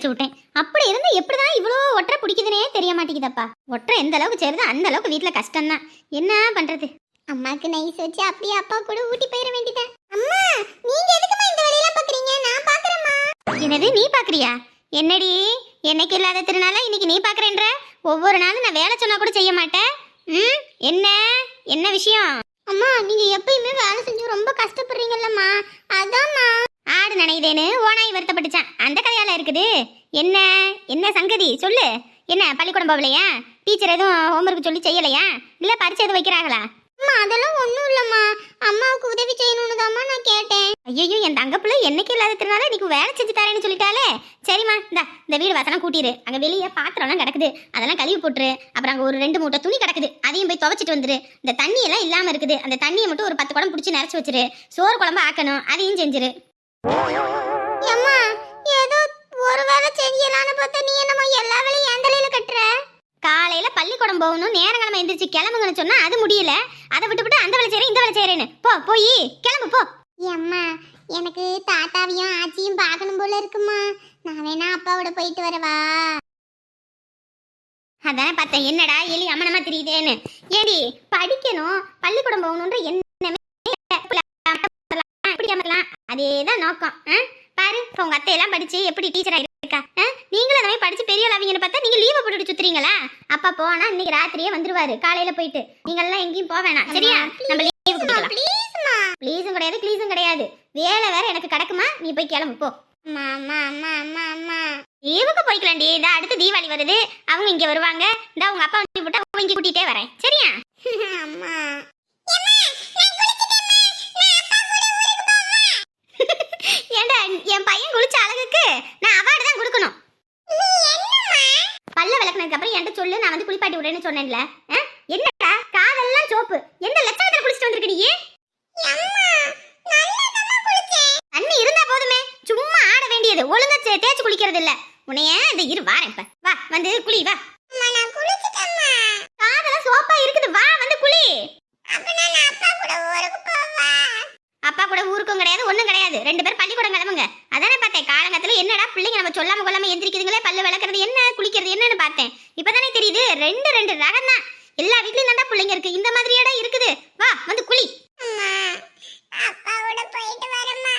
அடிச்சு விட்டேன். அப்படி இருந்து எப்படிதான் இவ்வளோ ஒற்றை பிடிக்குதுனே தெரிய மாட்டேங்குதப்பா. ஒற்றை எந்த அளவுக்கு சேருதோ அந்த அளவுக்கு வீட்டில் கஷ்டம்தான். என்ன பண்றது? அம்மாக்கு நைஸ் வச்சு அப்படியே அப்பா கூட ஊட்டி போயிட வேண்டியதான் அம்மா நீங்க எதுக்குமா இந்த வேலையெல்லாம் பாக்குறீங்க? நான் பாக்குறேம்மா. என்னது நீ பாக்குறியா? என்னடி? என்னைக்கு இல்லாத திருநாளா இன்னைக்கு நீ பாக்குறேன்ற? ஒவ்வொரு நாளும் நான் வேலை சொன்னா கூட செய்ய மாட்டேன். ம் என்ன? என்ன விஷயம்? அம்மா நீங்க எப்பயுமே வேலை செஞ்சு ரொம்ப கஷ்டப்படுறீங்கல்லம்மா. அதான்மா ஆடு நினைதேன்னு ஓனாய் வருத்தப்பட்டுச்சான். அந்த கதையால இருக்குது. என்ன? என்ன சங்கதி? சொல்லு. என்ன பள்ளிக்கூடம் போகலையா? டீச்சர் எதுவும் ஹோம்ஒர்க் சொல்லி செய்யலையா? இல்ல பரிச்சை எதுவும் வைக்கிறாங்களா? அம்மா அதெல்லாம் ஒன்றும் இல்லைம்மா. அம்மாவுக்கு உதவி செய்யணும்னு தாம்மா நான் கேட்டேன். ஐயோ என் தங்க பிள்ளை என்னைக்கு இல்லாததுனால இன்னைக்கு வேலை செஞ்சு தரேன்னு சொல்லிட்டாலே சரிம்மா இந்த இந்த வீடு வாசலாம் கூட்டிடு அங்கே வெளியே பாத்திரம்லாம் கிடக்குது. அதெல்லாம் கழுவி போட்டுரு. அப்புறம் அங்கே ஒரு ரெண்டு மூட்டை துணி கிடக்குது. அதையும் போய் துவைச்சிட்டு வந்துரு. இந்த தண்ணி எல்லாம் இல்லாமல் இருக்குது. அந்த தண்ணியை மட்டும் ஒரு பத்து குடம் பிடிச்சி நிறச்சி வச்சிரு. சோறு குழம்பு ஆக்கணும். அதையும் செஞ்சிரு. அம்மா ஏதோ ஒரு வேலை செய்யலான்னு பார்த்தா நீ என்னமோ எல்லா வேலையும் என் தலையில கட்டுற? காலையில பள்ளிக்கூடம் போகணும் நேரங்கிழமை எந்திரிச்சு கிளம்புங்கன்னு சொன்னா அது முடியல. அதை விட்டுவிட்டு அந்த வேலை செய்யறேன் இந்த வேலை செய்யறேன்னு போ போய் கிளம்பு போ. அம்மா எனக்கு தாத்தாவையும் ஆச்சியும் பார்க்கணும் போல இருக்குமா? நான் வேணா அப்பாவோட போயிட்டு வரவா? அதானே பார்த்தேன். என்னடா எலி அம்மனமா தெரியுதேன்னு. ஏடி படிக்கணும் பள்ளிக்கூடம் போகணுன்ற எண்ணமே அமரலாம் அதேதான் நோக்கம்? பாரு இப்ப உங்க அத்தையெல்லாம் படிச்சு எப்படி டீச்சரா இருக்கா? நீங்களும் மாதிரி படிச்சு பெரிய ஆவீங்கன்னு பார்த்தா நீங்க லீவை போட்டுட்டு சுத்துறீங்களா? அப்பா போனா இன்னைக்கு ராத்திரியே வந்துருவாரு காலையில போயிட்டு. நீங்க எல்லாம் எங்கேயும் போக வேணாம் சரியா? நம்ம லீவு ப்ளீஸும் கிடையாது ப்ளீஸும் கிடையாது. வேலை வேற எனக்கு கிடக்குமா? நீ போய் கிளம்பு போ. லீவுக்கு போய்க்கலாம்டி இந்த அடுத்து தீபாவளி வருது. அவங்க இங்க வருவாங்க. இந்த உங்க அப்பா வந்து விட்டா அவங்க இங்க கூட்டிட்டே வரேன். சரியா? அம்மா. ஏண்டா என் பையன் குளிச்ச அழகுக்கு நான் அவார்டு தான் கொடுக்கணும். பல்ல விளக்குனதுக்கு அப்புறம் என்கிட்ட சொல்லு நான் வந்து குளிப்பாட்டி விடுறேன்னு சொன்னேன்ல. என்னடா காதெல்லாம் சோப்பு. எந்த லட்சணத்துல குளிச்சுட்டு வந்திருக்க நீ? தண்ணி இருந்தா போதுமே. சும்மா ஆட வேண்டியது. ஒழுங்கா தேய்ச்சி குளிக்கிறது இல்ல. உன்னைய இந்த இரு வாரேன் இப்ப. வா வந்து குளி வா. காதெல்லாம் சோப்பா இருக்குது. வா வந்து குளி. அப்பா கூட ஊருக்கும் கிடையாது ஒண்ணும் கிடையாது. ரெண்டு பேரும் பள்ளிக்கூடம் கிளம்புங்க. அதானே பார்த்தேன். காலங்கத்துல என்னடா பிள்ளைங்க நம்ம சொல்லாம கொள்ளாம எந்திரிக்குதுங்களே பல்லு விளக்குறது என்ன குளிக்கிறது என்னன்னு பார்த்தேன். இப்பதானே தெரியுது. ரெண்டு ரெண்டு ரகம் தான் எல்லா வீட்லயும் தான்டா பிள்ளைங்க இருக்கு. இந்த மாதிரியாடா இருக்குது. வா வந்து குளி. அப்பாவோட போயிட்டு வரமா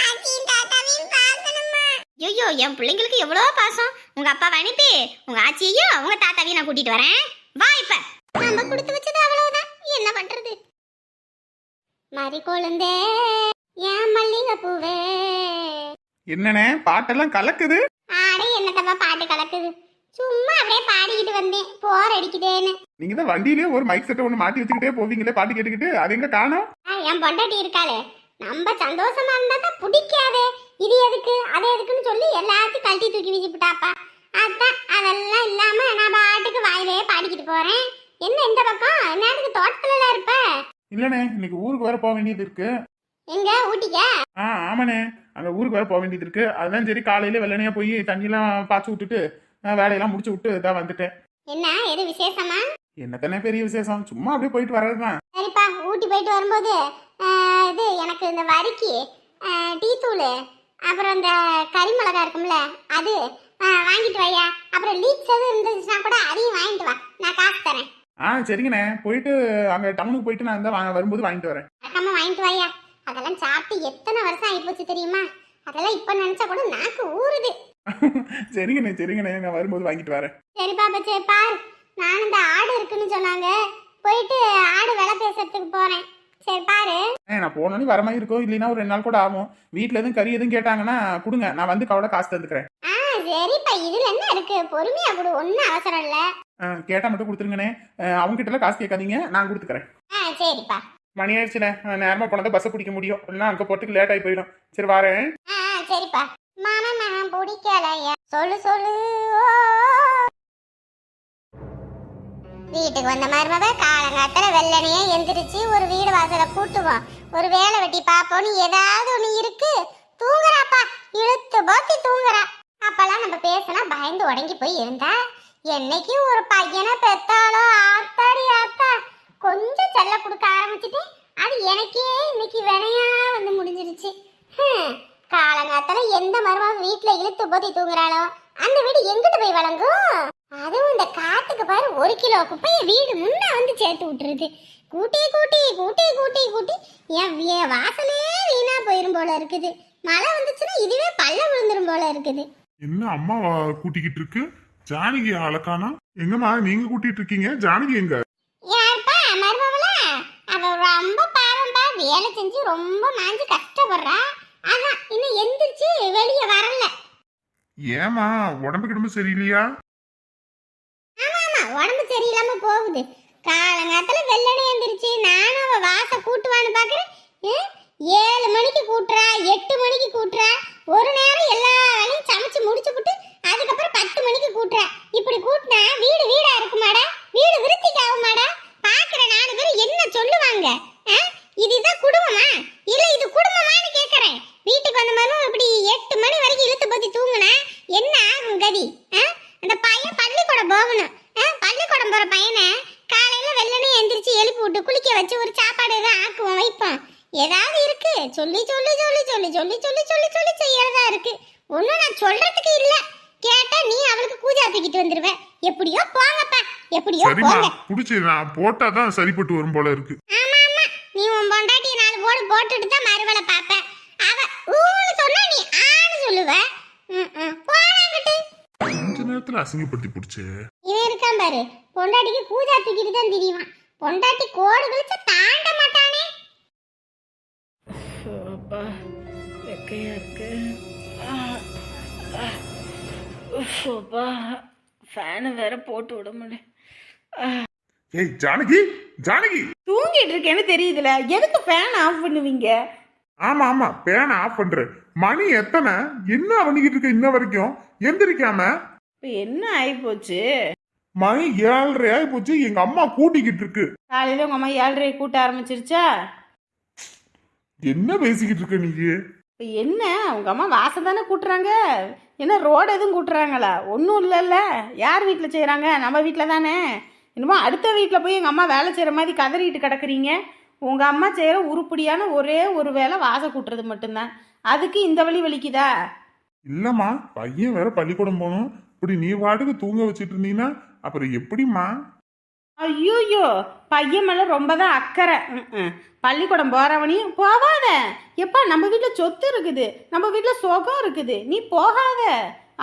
ஆச்சியும் தாத்தாவையும் பார்க்கணுமா ஐயோ என் பிள்ளைங்களுக்கு எவ்வளோ பாசம். உங்க அப்பாவை அனுப்பி உங்க ஆச்சியையும் உங்க தாத்தாவையும் நான் கூட்டிட்டு வரேன். வா இப்ப. நம்ம கொடுத்து வச்சது அவ்வளவுதான். என்ன பண்றது? மறி கொழுந்தே ஏன் மல்லிகை பூவே. என்னண்ணே பாட்டெல்லாம் கலக்குது? ஆடே என்னத்தம்மா பாட்டு கலக்குது? சும்மா அப்படியே பாடிக்கிட்டு வந்தேன். போர் அடிக்குதேன்னு. நீங்க தான் வண்டியிலேயே ஒரு மைக் செட்டை ஒன்று மாட்டி வச்சுக்கிட்டே போவீங்களே பாட்டு கேட்டுக்கிட்டு? அது எங்க காணோம்? ஆ, என் பொண்டாட்டி இருக்காளே. நம்ம சந்தோஷமா இருந்தா தான் பிடிக்காதே. இது எதுக்கு அது எதுக்குன்னு சொல்லி எல்லாத்தையும் கழட்டி தூக்கி வீசிவிட்டாப்பா அதான் அதெல்லாம் இல்லாம நான் பாட்டுக்கு வாயிலே பாடிக்கிட்டு போறேன். என்ன இந்த பக்கம்? என்னத்துக்கு தோட்டத்துல இருப்ப? இல்லண்ணே இன்னைக்கு ஊருக்கு வேற போக வேண்டியது இருக்கு. எங்க? ஊட்டிக்க? ஆ ஆமாண்ணே. அங்க ஊருக்கு வேற போக வேண்டியது இருக்கு. அதான் சரி காலையில வெள்ளனையா போய் தண்ணியெல்லாம் பாய்ச்சி விட்டுட்டு வேலையெல்லாம் முடிச்சு விட்டு தான் வந்துட்டேன். என்ன? எது விசேஷமா? என்னத்தானே பெரிய விசேஷம்? சும்மா அப்படியே போயிட்டு வர்றதுதான். சரிப்பா ஊட்டி போயிட்டு வரும்போது இது எனக்கு இந்த வரிக்கி டீ தூள் அப்புறம் இந்த கறி மிளகா இருக்கும்ல அது வாங்கிட்டு வையா. அப்புறம் லீக்ஸ் எதுவும் இருந்துச்சுன்னா கூட அதையும் வாங்கிட்டு வா. நான் காசு தரேன். ஆ சரிங்கண்ணே. போயிட்டு அங்க டவுனுக்கு போயிட்டு நான் வா- வரும்போது வாங்கிட்டு வரேன். மறக்காம வாங்கிட்டு வாயா. அதெல்லாம் சாப்பிட்டு எத்தனை வருஷம் ஆயிப்போச்சு தெரியுமா? அதெல்லாம் இப்ப நினைச்சா கூட நாக்கு ஊறுது. சரிங்கண்ணே சரிங்கண்ணே. நான் வரும்போது வாங்கிட்டு வரேன். சரி பாப்பா சரி பாரு. நான் இந்த ஆடு இருக்குன்னு சொன்னாங்க. போயிட்டு ஆடு விலை பேசுறதுக்கு போறேன். சரி பாரு. நான் போனோடனே வர மாதிரி இருக்கும். இல்லைன்னா ஒரு ரெண்டு நாள் கூட ஆகும். வீட்டில் எதுவும் கறி எதுவும் கேட்டாங்கன்னா கொடுங்க. நான் வந்து கவலை காசு தந்துக்கிறேன். ஆ சரிப்பா. இதுல என்ன இருக்கு? பொறுமையா கொடு. ஒன்றும் அவசரம் இல்ல. ஆ, கேட்டா மட்டும் கொடுத்துருங்கண்ணே. அவங்க கிட்டலாம் காசு கேட்காதீங்க நான் கொடுத்துக்கிறேன். ஆ சரிப்பா. மணி ஆயிடுச்சுண்ணே. நேரமாக போனால் பஸ்ஸை பிடிக்க முடியும். இல்லைன்னா அங்கே போகிறதுக்கு லேட் ஆகி போயிடும். சரி வரேன். ஆ சரிப்பா. மாமா பிடிக்கலையா? சொல்லு சொல்லு. வீட்டுக்கு வந்த மருமவ காலங்காத்துல வெள்ளனையே எந்திரிச்சு ஒரு வீடு வாசலை கூட்டுவோம். ஒரு வேலை வெட்டி பாப்போன்னு ஏதாவது ஒண்ணு இருக்கு. தூங்குறாப்பா. இழுத்து போத்தி தூங்குறா. அப்பெல்லாம் நம்ம பேசினா பயந்து உடங்கி போய் இருந்தா என்னைக்கு ஒரு பையனை பெத்தாலோ ஆத்தாடி ஆத்தா கொஞ்சம் செல்ல கொடுக்க ஆரம்பிச்சுட்டு அது எனக்கே இன்னைக்கு வினையா வந்து முடிஞ்சிருச்சு. காலங்காத்தால எந்த மருமக வீட்டுல இழுத்து போத்தி தூங்குறாளோ அந்த வீடு எங்கிட்டு போய் வழங்கும்? அதுவும் இந்த காத்துக்கு பாரு ஒரு கிலோ குப்பைய வீடு முன்ன வந்து சேர்த்து விட்டுருது. கூட்டி கூட்டி கூட்டி கூட்டி கூட்டி என் வாசலே வீணா போயிரும் போல இருக்குது. மழை வந்துச்சுன்னா இதுவே பல்ல விழுந்துரும் போல இருக்குது. என்ன அம்மா கூட்டிக்கிட்டு இருக்கு? ஜானகி அழகானா எங்கம்மா நீங்க கூட்டிட்டு இருக்கீங்க ஜானகி எங்க? யாருப்பா மருமகளா? அவ ரொம்ப பாவம்பா வேலை செஞ்சு ரொம்ப மாஞ்சு கஷ்டப்படுறா. அதான் இன்னும் எந்திரிச்சு வெளியே வரல. ஏமா உடம்பு கிடம்பு சரியில்லையா? ஆமா உடம்பு சரியில்லாம போகுது. காலங்காத்துல வெள்ளனே எந்திரிச்சு நானும் அவ வாச கூட்டுவான்னு பாக்குறேன். ஏ, ஏழு மணிக்கு கூட்டுறா எட்டு மணிக்கு கூட்டுறா. ஒரு நேரம் எல்லா வேலையும் சமைச்சு முடிச்சு விட்டு அதுக்கப்புறம் பத்து மணிக்கு கூட்டுறா. இப்படி கூட்டினா வீடு வீடா இருக்குமாடா? வீடு விருத்திக்கு ஆகுமாடா பாக்குற நாலு பேர் என்ன சொல்லுவாங்க? இதுதான் குடும்பமா? இல்ல இது குடும்பமான்னு கேக்குறேன். வீட்டுக்கு வந்த மாதிரி இப்படி எட்டு மணி வரைக்கும் இழுத்து பத்தி தூங்குனா என்ன ஆகும் கதி ஆ? அந்த பையன் பள்ளிக்கூடம் போகணும் ஆ, பள்ளிக்கூடம் போற பையனை காலையில வெள்ளனே எந்திரிச்சு எழுப்பி விட்டு குளிக்க வச்சு ஒரு சாப்பாடு எதாவது ஆக்குவோம் வைப்போம் ஏதாவது இருக்கு சொல்லி சொல்லி சொல்லி சொல்லி சொல்லி சொல்லி சொல்லி சொல்லி செய்யறதா இருக்கு. ஒன்னும் நான் சொல்றதுக்கு இல்ல. கேட்டா நீ அவளுக்கு கூஜா தூக்கிட்டு வந்துருவ. எப்படியோ போங்கப்பா. எப்படியோ போங்க. புடிச்சு நான் போட்டாதான் சரிப்பட்டு வரும் போல இருக்கு. ஆமா ஆமா. நீ உன் பொண்டாட்டி நாலு போடு போட்டுட்டு தான் மறுவலை பாப்ப அவ ஊன்னு சொன்னா நீ ஆன்னு சொல்லுவ. போடாங்கட்டு கொஞ்ச நேரத்துல அசிங்கப்படுத்தி புடிச்சு. இவன் இருக்கான் பாரு. பொண்டாட்டிக்கு பூஜா தூக்கிட்டு தான் திரிவான். பொண்டாட்டி கோடு கழிச்சா தாண்ட மாட்டானே அப்பா வெக்கையா இருக்கு. அப்பா ஃபேனு வேற போட்டு விட முடியல. ஏய் ஜானகி ஜானகி. தூங்கிட்டு இருக்கேன்னு தெரியுதுல எதுக்கு ஃபேன் ஆஃப் பண்ணுவீங்க? ஆமா ஆமா பேனை ஆஃப் பண்றேன். மணி எத்தனை? என்ன பண்ணிக்கிட்டு இருக்க இன்ன வரைக்கும். எந்திரிக்காம. இப்போ என்ன ஆயிப்போச்சு? மணி ஏழரை ஆகி போச்சு. எங்க அம்மா கூட்டிக்கிட்டு இருக்கு. காலையில உங்க அம்மா ஏழரை கூட்ட ஆரம்பிச்சிருச்சா? என்ன பேசிக்கிட்டு இருக்க நீ? இப்போ என்ன? உங்க அம்மா வாசம் தானே கூட்டுறாங்க. என்ன ரோடு எதுவும் கூட்டுறாங்களா? ஒன்றும் இல்லைல்ல. யார் வீட்டில் செய்கிறாங்க நம்ம வீட்டில் தானே. என்னமோ அடுத்த வீட்டில் போய் எங்கள் அம்மா வேலை செய்கிற மாதிரி கதறிட்டு கிடக்குறீங்க. உங்கள் அம்மா செய்கிற உருப்படியான ஒரே ஒரு வேலை வாசம் கூட்டுறது மட்டும்தான். அதுக்கு இந்த வழி வலிக்குதா? இல்லம்மா பையன் வேற பள்ளிக்கூடம் போகணும். இப்படி நீ வாட்டுக்கு தூங்க வச்சிட்டு இருந்தீங்கன்னா அப்புறம் எப்படிம்மா? ஐயோயோ பையன் மேலே ரொம்ப தான் அக்கறை. பள்ளிக்கூடம் போகிறவனையும் போகாத எப்பா நம்ம வீட்டில் சொத்து இருக்குது. நம்ம வீட்டில் சுகம் இருக்குது. நீ போகாத.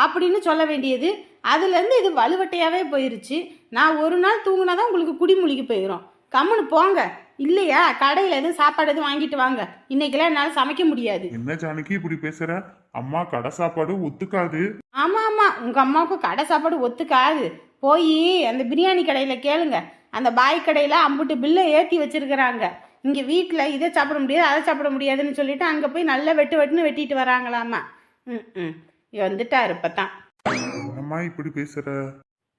அப்படின்னு சொல்ல வேண்டியது அதுலேருந்து இது வலுவட்டையாகவே போயிருச்சு. நான் ஒரு நாள் தூங்குனா தான் உங்களுக்கு குடிமொழிக்கு போயிடும் கம்முன்னு போங்க. இல்லையா? கடையில் எதுவும் சாப்பாடு எதுவும் வாங்கிட்டு வாங்க. இன்னைக்கெல்லாம் என்னால் சமைக்க முடியாது. என்ன ஜானகி இப்படி பேசுற? அம்மா கடை சாப்பாடு ஒத்துக்காது. ஆமாம் ஆமாம் உங்கள் அம்மாவுக்கு கடை சாப்பாடு ஒத்துக்காது. போய் அந்த பிரியாணி கடையில் கேளுங்க. அந்த பாய் கடையில் அம்புட்டு பில்லை ஏற்றி வச்சிருக்கிறாங்க. இங்கே வீட்டில் இதை சாப்பிட முடியாது அதை சாப்பிட முடியாதுன்னு சொல்லிட்டு அங்கே போய் நல்லா வெட்டு வெட்டுன்னு வெட்டிட்டு வராங்களாமா. ம் ம். வந்துட்டாரு இப்போ தான் என்னம்மா இப்படி பேசுற?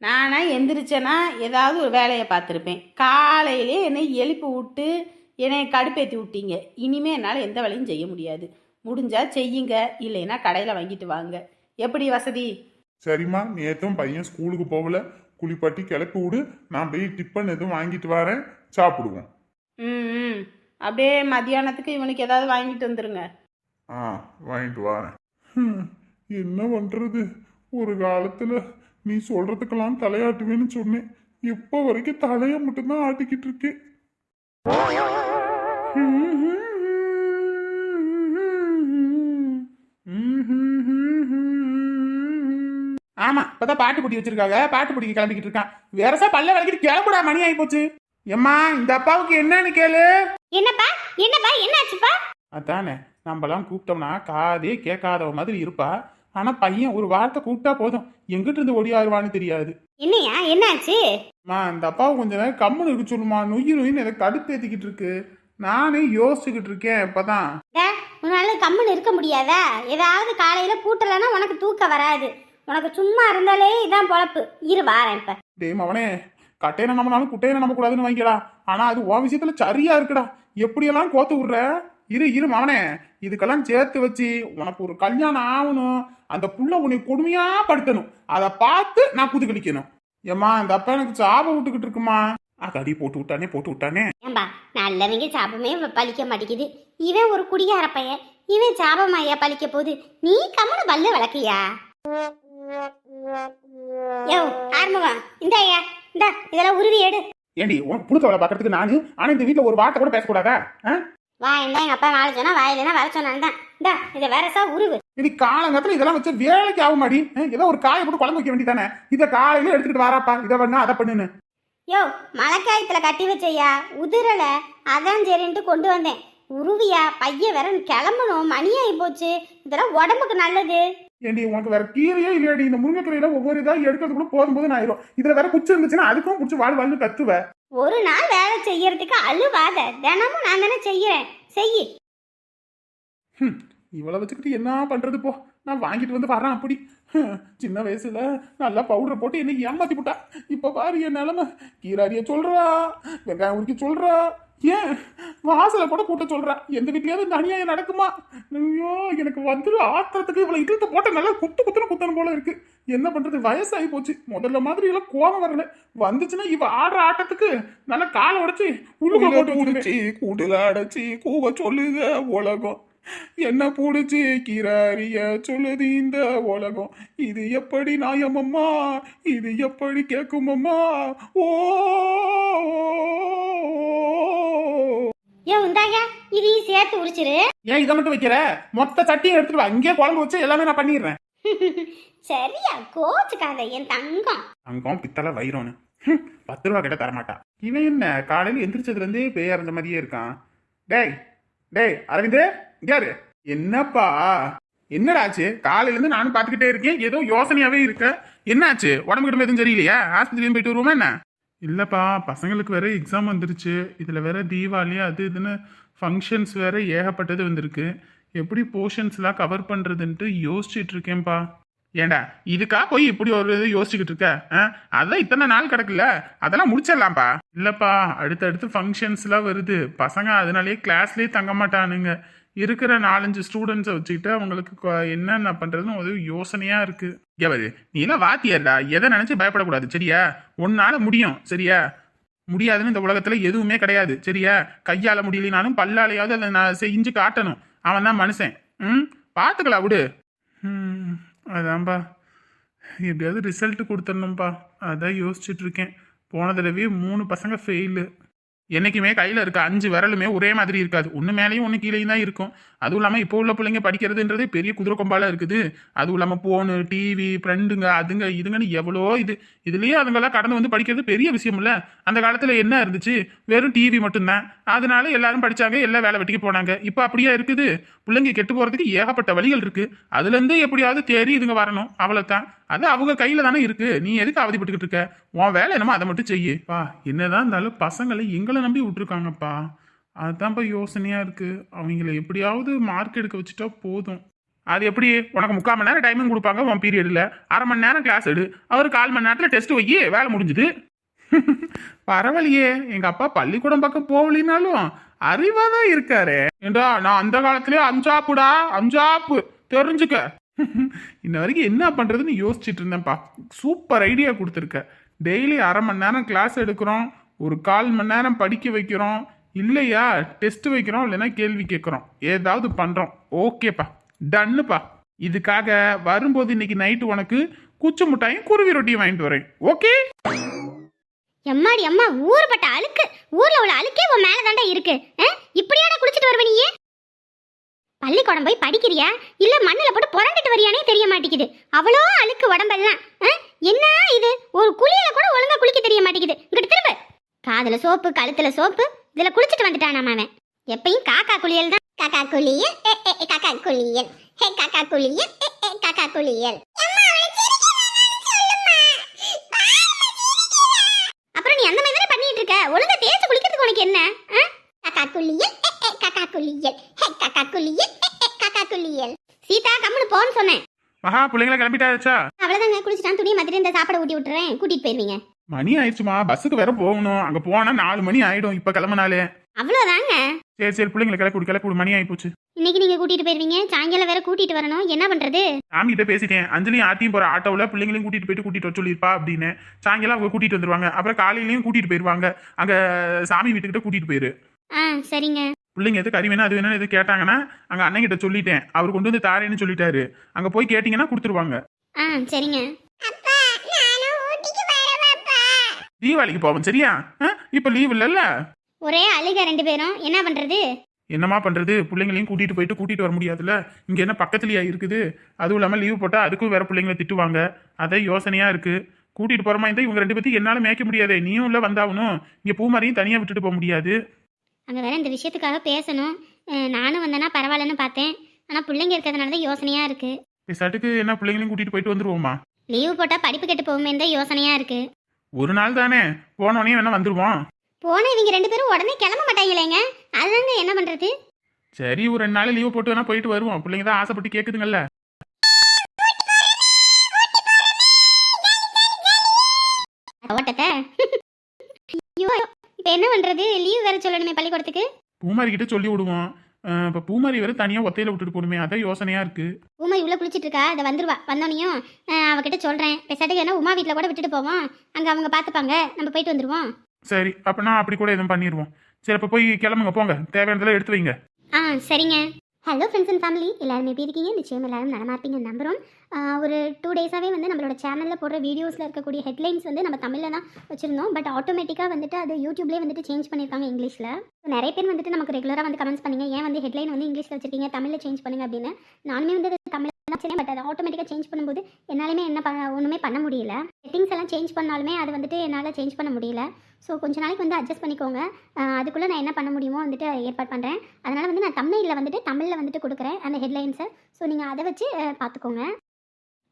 நானா எந்திரிச்சேன்னா ஏதாவது ஒரு வேலையை பார்த்துருப்பேன். காலையிலே என்னை எழுப்பி விட்டு என்னை கடுப்பேற்றி விட்டீங்க. இனிமே என்னால் எந்த வேலையும் செய்ய முடியாது. முடிஞ்சா செய்யுங்க இல்லைன்னா கடையில் வாங்கிட்டு வாங்க. எப்படி வசதி? சரிம்மா நேத்தும் பையன் ஸ்கூலுக்கு போகல. குளிப்பாட்டி கிளப்பி விடு. நான் போய் டிஃபன் எதுவும் வாங்கிட்டு வரேன். சாப்பிடுவோம். ம் ம். அப்படியே மத்தியானத்துக்கு இவனுக்கு ஏதாவது வாங்கிட்டு வந்துருங்க. ஆ வாங்கிட்டு வரேன். ஹம், என்ன பண்றது? ஒரு காலத்துல நீ சொல்றதுக்கெல்லாம் தலையாட்டுவேன்னு சொன்னேன். இப்போ வரைக்கும் தலைய மட்டும்தான் ஆட்டிக்கிட்டு இருக்கேன். ஆமா இப்பதான் பாட்டு பிடி வச்சிருக்காங்க. பாட்டு பிடிக்க கிளம்பிக்கிட்டு இருக்கான். வேறசா பல்ல விளக்கிட்டு கிளம்புடா மணி ஆகி போச்சு. எம்மா இந்த அப்பாவுக்கு என்னன்னு கேளு. என்னப்பா? என்னப்பா? என்னாச்சுப்பா? அதானே நம்மலாம் கூப்பிட்டோம்னா காதே கேட்காதவ மாதிரி இருப்பா. ஆனா பையன் ஒரு வார்த்தை கூப்பிட்டா போதும். எங்கிட்ட இருந்து ஒடியாருவான்னு தெரியாது. என்னையா? என்னாச்சு? அம்மா இந்த அப்பாவை கொஞ்ச நேரம் கம்முன்னு இருக்க சொல்லுமா. நொய்யு நொய்னு எனக்கு கடுப்பேத்திக்கிட்டு இருக்கு. நானே யோசிச்சுக்கிட்டு இருக்கேன் இப்பதான். உன்னால கம்முன்னு இருக்க முடியாதா? ஏதாவது காலையில பூட்டலைன்னா உனக்கு தூக்கம் வராது. உனக்கு சும்மா இருந்தாலே இதான் பொழப்பு. இரு வாரேன் இப்ப. டேய் மவனே கட்டையில நம்மனாலும் குட்டையில நம்ம கூடாதுன்னு வாங்கிடா ஆனா அது உன் விஷயத்துல சரியா இருக்குடா. எப்படியெல்லாம் கோத்து விடுற? இரு இரு மவனே. இதுக்கெல்லாம் சேர்த்து வச்சு உனக்கு ஒரு கல்யாணம் ஆகணும். அந்த புள்ள உன்னை கொடுமையா படுத்தணும். அதை பார்த்து நான் குது கழிக்கணும் ஏம்மா இந்த அப்பா எனக்கு சாபம் விட்டுக்கிட்டு இருக்குமா? அடி போட்டு விட்டானே போட்டு விட்டானே. ஏம்பா நல்லவங்க சாபமே பழிக்க மாட்டேங்குது. இவன் ஒரு குடிகார பையன். இவன் சாபமாயா பழிக்க போகுது. நீ கம்முனு பல்ல விளக்கியா யோ இந்த ஐயா இந்த இதெல்லாம் உருவி எடு. ஏண்டி உனக்கு புழுக்க வேலை பார்க்கறதுக்கு நானு? ஆனா இந்த வீட்ல ஒரு வார்த்தை கூட பேசக்கூடாதா? வா என்ன எங்க அப்பா வாழ சொன்னா வாயிலனா வர சொன்னான். தான் இந்த இதை வேறசா உருவு. இது காலங்கத்துல இதெல்லாம் வச்சு வேலைக்கு ஆக மாடி ஏதோ ஒரு காயை போட்டு குழம்பு வைக்க வேண்டியதானே இதை காலையில எடுத்துக்கிட்டு வாராப்பா. இதை பண்ணு அதை பண்ணுன்னு. யோ மழைக்காயத்துல கட்டி வச்சையா உதிரல அதான் சரின்ட்டு கொண்டு வந்தேன். உருவியா பைய வேற கிளம்பணும் மணி ஆகி போச்சு. இதெல்லாம் உடம்புக்கு நல்லது. ஏண்டி உனக்கு வேற கீரையே இல்லையாடி. இந்த முருங்கைக்கீரையில ஒவ்வொரு இதா எடுக்கிறது கூட போதும் போதும் ஆயிரும். இதுல வேற குச்சி இருந்துச்சுன்னா அதுக்கும் குச்சி வாழ் வாழ்னு கத்துவ. ஒரு நாள் வேலை செய்யறதுக்கு அழுவாத. தினமும் நான் தானே செய்யறேன். செய் இவளை வச்சுக்கிட்டு என்ன பண்றது போ. நான் வாங்கிட்டு வந்து வரேன் அப்படி. சின்ன வயசுல நல்லா பவுடர் போட்டு என்ன ஏமாத்தி விட்டா இப்ப பாரு என் நிலைமை. கீராரிய சொல்றா. வெங்காயம் உரிக்க சொல்றா. ஏன்? வாசல கூட கூட்ட சொல்றா எந்த வீட்லயாவது இந்த அநியாயம் நடக்குமா? ஐயோ எனக்கு வந்துரு ஆத்திரத்துக்கு இவ்வளவு இழுத்து போட்ட நல்லா குத்து குத்துன குத்தணும் போல இருக்கு. என்ன பண்றது? வயசாகி போச்சு. முதல்ல மாதிரி எல்லாம் கோபம் வரல. வந்துச்சுன்னா இவ ஆடுற ஆட்டத்துக்கு நல்லா காலை உடைச்சு உள்ளுக்குள்ள போட்டு உடிச்சு கூட்டுல அடைச்சி கூவ சொல்லுத உலகம். என்ன பூடிச்சு கிராரிய சொல்லுது இந்த உலகம்? இது எப்படி நியாயமம்மா? இது எப்படி கேக்குமம்மா? ஓ! யோ இந்தாயா இதையும் சேர்த்து உரிச்சிரு. ஏன் இதை மட்டும் வைக்கிற? மொத்த சட்டியும் எடுத்துட்டு வா. அங்கேயே குழம்பு வச்சு எல்லாமே நான் பண்ணிடுறேன். சரியா கோச்சுக்காத என் தங்கம். அங்கம் பித்தளை வைரோன்னு ஹம், பத்து ரூபா கிட்ட தரமாட்டா. இவன் என்ன காலையில எந்திரிச்சதுல இருந்தே பேய் அரைஞ்ச மாதிரியே இருக்கான். டேய் டேய் அரவிந்த்! யாரு என்னப்பா? என்னடாச்சு காலையில இருந்து நானும் பார்த்துக்கிட்டே இருக்கேன். ஏதோ யோசனையாவே இருக்க. என்னாச்சு? உடம்பு கிட்ட எதுவும் சரியில்லையா? ஆஸ்பத்திரியும் போயிட்டு வருவோமா என்ன? இல்லப்பா பசங்களுக்கு வேற எக்ஸாம் வந்துருச்சு. இதுல வேற தீபாவளி அது இதுன்னு ஃபங்க்ஷன்ஸ் வேற ஏகப்பட்டது வந்திருக்கு. எப்படி போர்ஷன்ஸ்லாம் கவர் பண்றதுன்ட்டு யோசிச்சுட்டு இருக்கேன்ப்பா. ஏண்டா இதுக்கா போய் இப்படி ஒரு இது யோசிச்சுக்கிட்டு இருக்க? ஆ? அதான் இத்தனை நாள் கிடக்குல்ல அதெல்லாம் முடிச்சிடலாம்ப்பா. இல்லப்பா அடுத்தடுத்து ஃபங்க்ஷன்ஸ்லாம் வருது. பசங்க அதனாலேயே கிளாஸ்லேயே தங்க மாட்டானுங்க. இருக்கிற நாலஞ்சு ஸ்டூடெண்ட்ஸை வச்சுக்கிட்டு அவங்களுக்கு என்னென்ன பண்ணுறதுன்னு ஒரு யோசனையாக இருக்குது கேவரு நீ எல்லாம் வாத்தியார்டா. எதை நினச்சி பயப்படக்கூடாது சரியா? உன்னால் முடியும் சரியா? முடியாதுன்னு இந்த உலகத்தில் எதுவுமே கிடையாது சரியா? கையால் முடியலனாலும் பல்லாலையாவது அதை நான் செஞ்சு காட்டணும். அவன் தான் மனுஷன். ம்? பார்த்துக்கலாம் விடு. ம், அதான்பா. எப்படியாவது ரிசல்ட் கொடுத்துடணும்ப்பா அதான் யோசிச்சுட்ருக்கேன் போன தடவையே மூணு பசங்க ஃபெயிலு என்றைக்குமே கையில் இருக்க அஞ்சு விரலுமே ஒரே மாதிரி இருக்காது. ஒன்று மேலேயும் ஒன்று கீழேயும் தான் இருக்கும். அதுவும் இல்லாமல் இப்போ உள்ள பிள்ளைங்க படிக்கிறதுன்றதே பெரிய குதிரை கொம்பால இருக்குது. அதுவும் இல்லாமல் ஃபோனு டிவி ஃப்ரெண்டுங்க அதுங்க இதுங்கன்னு எவ்வளோ இது. இதுலேயும் அதுங்கெல்லாம் கடந்து வந்து படிக்கிறது பெரிய விஷயம் இல்லை அந்த காலத்தில் என்ன இருந்துச்சு? வெறும் டிவி மட்டும்தான். அதனால எல்லாரும் படிச்சாங்க எல்லா வேலை வெட்டிக்கு போனாங்க. இப்போ அப்படியே இருக்குது? பிள்ளைங்க கெட்டு போகிறதுக்கு ஏகப்பட்ட வழிகள் இருக்குது அதுலேருந்து எப்படியாவது தேறி இதுங்க வரணும். அவ்வளவுதான். அது அவங்க கையில் தானே இருக்கு. நீ எதுக்கு அவதிப்பட்டுக்கிட்டு இருக்க? உன் வேலை என்னமோ அதை மட்டும் செய்யப்பா என்னதான் இருந்தாலும் பசங்களை எங்களை நம்பி விட்டுருக்காங்கப்பா. அதுதான்ப்பா யோசனையாக இருக்குது அவங்கள எப்படியாவது மார்க் எடுக்க வச்சுட்டா போதும். அது எப்படி? உனக்கு முக்கால் மணி நேரம் டைமிங் கொடுப்பாங்க உன் பீரியடில் அரை மணி நேரம் கிளாஸ் எடு. அவர் கால் மணி நேரத்தில் டெஸ்ட் வை வேலை முடிஞ்சுது. பரவாயில்லையே. எங்கள் அப்பா பள்ளிக்கூடம் பக்கம் போகலினாலும் அறிவாக தான் இருக்காரு. ஏண்டா நான் அந்த காலத்துலேயே அஞ்சாப்புடா? அஞ்சாப்பு. தெரிஞ்சுக்க. இன்ன வரைக்கும் என்ன பண்ணுறதுன்னு யோசிச்சுட்டு இருந்தேன்ப்பா. சூப்பர் ஐடியா கொடுத்துருக்க. டெய்லி அரை மணி நேரம் கிளாஸ் எடுக்கிறோம். ஒரு கால் மணி நேரம் படிக்க வைக்கிறோம். இல்லையா? டெஸ்ட் வைக்கிறோம். இல்லைன்னா கேள்வி கேட்குறோம். ஏதாவது பண்ணுறோம் ஓகேப்பா. டன்னுப்பா இதுக்காக வரும்போது இன்னைக்கு நைட்டு உனக்கு குச்சி முட்டாயும் குருவி ரொட்டியும் வாங்கிட்டு வரேன். ஓகே எம்மாடி அம்மா ஊர்பட்ட அழுக்கு. ஊர்ல உள்ள அழுக்கே உன் மேல தாண்டா இருக்கு இப்படியாடா குளிச்சிட்டு வருவ நீ பள்ளிக்கூடம் போய் படிக்கிறியா? இல்ல மண்ணுல போட்டு புரண்டுட்டு வரியானே தெரிய மாட்டேங்குது. அவ்வளோ அழுக்கு உடம்பெல்லாம்? என்ன இது? ஒரு குளியல கூட ஒழுங்கா குளிக்க தெரிய மாட்டேங்குது. இங்கிட்டு திரும்ப. காதுல சோப்பு கழுத்துல சோப்பு இதுல குளிச்சிட்டு வந்துட்டான் அவன். எப்பயும் காக்கா குளியல் தான். காக்கா குளியல். காக்கா குளியல். ஹே காக்கா குளியல். காக்கா குளியல். அப்புறம் நீ அந்த மாதிரி தானே பண்ணிட்டு இருக்க? ஒழுங்கா தேய்ச்சி குளிக்கிறதுக்கு உனக்கு என்ன? காக்கா குளியல். காக்கா குளியல். ஹே காக்கா குளியல். காக்கா குளியல். சீதா கம்முனு போன்னு சொன்னேன். மகா பிள்ளைங்களை கிளம்பிட்டாச்சா அவ்வளவுதாங்க குளிச்சுட்டான் துணியை மாத்திட்டு இந்த சாப்பாடு ஊட்டி விட்டுறேன். கூட்டிட்டு போயிருவீங்க. மணி ஆயிடுச்சுமா. பஸ்ஸுக்கு வேற போகணும். அங்க போனா நாலு மணி ஆயிடும். இப்ப கிளம்புனாலே. அவ்வளவுதாங்க. சரி சரி பிள்ளைங்களை கிளப்பி கிளப்பி மணி ஆகி போச்சு. இன்னைக்கு நீங்க கூட்டிட்டு போயிருவீங்க. சாயங்காலம் வேற கூட்டிட்டு வரணும். என்ன பண்றது? சாமி கிட்ட பேசிட்டேன். அஞ்சலியும் ஆத்தியும் போற ஆட்டோவில் பிள்ளைங்களையும் கூட்டிட்டு போயிட்டு கூட்டிட்டு வர சொல்லியிருப்பா அப்படின்னு. சாயங்காலம் அவங்க கூட்டிட்டு வந்துருவாங்க. அப்புறம் காலையிலயும் கூட்டிட்டு போயிருவாங்க. அங்க சாமி வீட்டுக்கிட்ட கூட்டிட்டு போயிரு. ஆ சரிங்க. பிள்ளைங்க எது கறி வேணும் அது வேணும்னு எது கேட்டாங்கன்னா அங்க அண்ணன் கிட்ட சொல்லிட்டேன். அவர் கொண்டு வந்து தாரேன்னு சொல்லிட்டாரு. அங்க போய் கேட்டீங்கன்னா கொடுத்துருவாங்க. ஆ சரிங்க. அப்பா நானும் ஊட்டிக்கு வரவாப்பா தீபாவளிக்கு போவோம் சரியா? இப்ப லீவ் இல்லைல்ல? ஒரே அழுக ரெண்டு பேரும். என்ன பண்றது? என்னம்மா பண்றது? பிள்ளைங்களையும் கூட்டிட்டு போயிட்டு கூட்டிட்டு வர முடியாதுல்ல? இங்க என்ன பக்கத்துலயா இருக்குது? அதுவும் இல்லாம லீவ் போட்டா அதுக்கும் வேற பிள்ளைங்களை திட்டுவாங்க. அதே யோசனையா இருக்கு. கூட்டிட்டு போறமா இருந்தா இவங்க ரெண்டு பேத்தையும் என்னால மேய்க்க முடியாதே. நீயும் உள்ள வந்தாகணும். இங்க பூமாரியும் தனியா விட்டுட்டு போக முடியாது. அங்கே வேற இந்த விஷயத்துக்காக பேசணும். நானும் வந்தேன்னா பரவாயில்லன்னு பார்த்தேன். ஆனால் பிள்ளைங்க இருக்கிறதுனால தான் யோசனையாக இருக்குது பேசாட்டுக்கு என்ன பிள்ளைங்களையும் கூட்டிட்டு போயிட்டு வந்துருவோமா? லீவு போட்டால் படிப்பு கெட்டு போகுமே தான் யோசனையாக இருக்குது ஒரு நாள் தானே. போனோடனே வேணா வந்துருவோம். போன இவங்க ரெண்டு பேரும் உடனே கிளம்ப மாட்டாங்களேங்க. அதுதாங்க என்ன பண்ணுறது சரி ஒரு ரெண்டு நாள் லீவ் போட்டு வேணா போயிட்டு வருவோம். பிள்ளைங்க தான் ஆசைப்பட்டு கேக்குதுங்கல்ல. ஓட்டத்தை இப்போ என்ன பண்ணுறது லீவ் வேற சொல்லணுமே பள்ளிக்கூடத்துக்கு? பூமாரி கிட்ட சொல்லி விடுவோம். அஹ் இப்ப பூமாரி வேற தனியா ஒத்தையில விட்டுட்டு போகணுமே அதான் யோசனையா இருக்கு. உமா இவ்வளோ குளிச்சிட்டு இருக்கா? அதை வந்துருவா. வந்தோனையும் அஹ் அவகிட்ட சொல்கிறேன் பேசாட்டுக்கு என்ன உமா வீட்டில் கூட விட்டுட்டு போவோம். அங்கே அவங்க பார்த்துப்பாங்க நம்ம போயிட்டு வந்துடுவோம் சரி அப்பனா அப்படி கூட எதுவும் பண்ணிடுவோம் சரி அப்ப போய் கிளம்புங்க போங்க. தேவையானதெல்லாம் எடுத்து வைங்க. ஆ சரிங்க. ஹலோ ஃப்ரெண்ட்ஸ் அண்ட் ஃபேமிலி எல்லாரும் எப்படி இருக்கீங்க? நிச்சயம் எல்லாரும் நலமா இருப்பீங்கன்னு நம்புகிறோம் ஒரு டூ டேஸாகவே வந்து நம்மளோட சேனலில் போடுற வீடியோஸில் இருக்கக்கூடிய ஹெட்லைன்ஸ் வந்து நம்ம தமிழில் தான் வச்சுருந்தோம். பட் ஆட்டோமேட்டிக்காக வந்துட்டு அது யூடியூப்லேயே வந்துட்டு சேஞ்ச் பண்ணியிருக்காங்க இங்கிலீஷில் நிறைய பேர் வந்துட்டு நமக்கு ரெகுலராக வந்து கமெண்ட்ஸ் பண்ணீங்க. ஏன் வந்து ஹெட்லைன் வந்து இங்கிலீஷில் வச்சிருக்கீங்க? தமிழில் சேஞ்ச் பண்ணுங்க அப்படின்னு. நானுமே வந்து அது தமிழ் தான் வச்சேன் பட் அதை ஆட்டோமேட்டிக்காக சேஞ்ச் பண்ணும்போது என்னாலுமே என்ன பண்ண ஒன்றுமே பண்ண முடியல. செட்டிங்ஸ் எல்லாம் சேஞ்ச் பண்ணாலுமே அது வந்துட்டு என்னால் சேஞ்ச் பண்ண முடியல. ஸோ கொஞ்ச நாளைக்கு வந்து அட்ஜஸ்ட் பண்ணிக்கோங்க. அதுக்குள்ளே நான் என்ன பண்ண முடியுமோ வந்துட்டு ஏற்பாடு பண்ணுறேன் அதனால் வந்து நான் தமிழில் வந்துட்டு தமிழில் வந்துட்டு கொடுக்குறேன் அந்த ஹெட்லைன்ஸை ஸோ நீங்கள் அதை வச்சு பார்த்துக்கோங்க.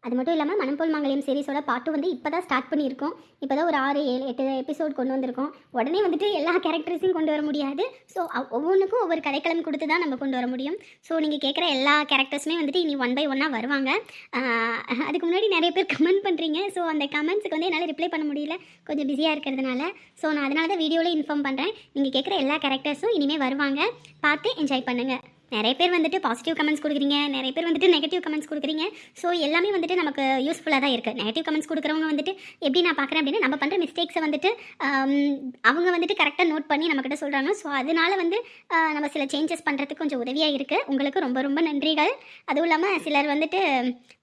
அது மட்டும் இல்லாமல் மனம்போல் மங்கலியம் சீரிஸோட பாட்டு வந்து இப்போ தான் ஸ்டார்ட் பண்ணியிருக்கோம். இப்போ தான் ஒரு ஆறு ஏழு எட்டு எபிசோட் கொண்டு வந்திருக்கோம். உடனே வந்துட்டு எல்லா கேரக்டர்ஸையும் கொண்டு வர முடியாது. ஸோ ஒவ்வொன்றுக்கும் ஒவ்வொரு கதைக்களம் கொடுத்து தான் நம்ம கொண்டு வர முடியும். ஸோ நீங்கள் கேட்குற எல்லா கேரக்டர்ஸுமே வந்துட்டு இனி ஒன் பை ஒன்னாக வருவாங்க. அதுக்கு முன்னாடி நிறைய பேர் கமெண்ட் பண்ணுறீங்க ஸோ அந்த கமெண்ட்ஸுக்கு வந்து என்னால் ரிப்ளை பண்ண முடியல. கொஞ்சம் பிஸியாக இருக்கிறதுனால. ஸோ நான் அதனால தான் வீடியோவில் இன்ஃபார்ம் பண்ணுறேன் நீங்கள் கேட்குற எல்லா கேரக்டர்ஸும் இனிமேல் வருவாங்க. பார்த்து என்ஜாய் பண்ணுங்கள் நிறைய பேர் வந்துட்டு பாசிட்டிவ் கமெண்ட்ஸ் கொடுக்குறீங்க நிறைய பேர் வந்துட்டு நெகட்டிவ் கமெண்ட்ஸ் கொடுக்குறீங்க. ஸோ எல்லாமே வந்துட்டு நமக்கு யூஸ்ஃபுல்லாக தான் இருக்குது நெகட்டிவ் கமெண்ட்ஸ் கொடுக்குறவங்க வந்துட்டு எப்படி நான் பார்க்குறேன் அப்படின்னா நம்ம பண்ணுற மிஸ்டேக்ஸை வந்துட்டு அவங்க வந்துட்டு கரெக்டாக நோட் பண்ணி நம்மக்கிட்ட சொல்கிறாங்க ஸோ அதனால வந்து நம்ம சில சேஞ்சஸ் பண்ணுறதுக்கு கொஞ்சம் உதவியாக இருக்குது உங்களுக்கு ரொம்ப ரொம்ப நன்றிகள். அதுவும் இல்லாமல் சிலர் வந்துட்டு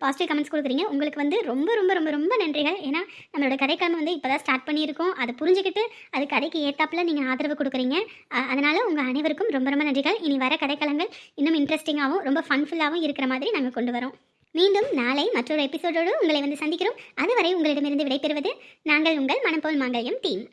பாசிட்டிவ் கமெண்ட்ஸ் கொடுக்குறீங்க. உங்களுக்கு வந்து ரொம்ப ரொம்ப ரொம்ப ரொம்ப நன்றிகள். ஏன்னா நம்மளோட கதைக்கிழமை வந்து இப்போ தான் ஸ்டார்ட் பண்ணியிருக்கோம். அதை புரிஞ்சுக்கிட்டு அது கதைக்கு ஏற்றாப்பில் நீங்கள் ஆதரவு கொடுக்குறீங்க. அதனால் உங்கள் அனைவருக்கும் ரொம்ப ரொம்ப நன்றிகள். இனி வர கதைக்களங்கள் இன்னும் இன்ட்ரெஸ்டிங்காகவும் ரொம்ப ஃபன்ஃபுல்லாகவும் இருக்கிற மாதிரி நாங்கள் கொண்டு வரோம். மீண்டும் நாளை மற்றொரு எபிசோடோடு உங்களை வந்து சந்திக்கிறோம். அதுவரை உங்களிடமிருந்து விடைபெறுவது நாங்கள் உங்கள் மனப்போல் மாங்கல்யம் டீம்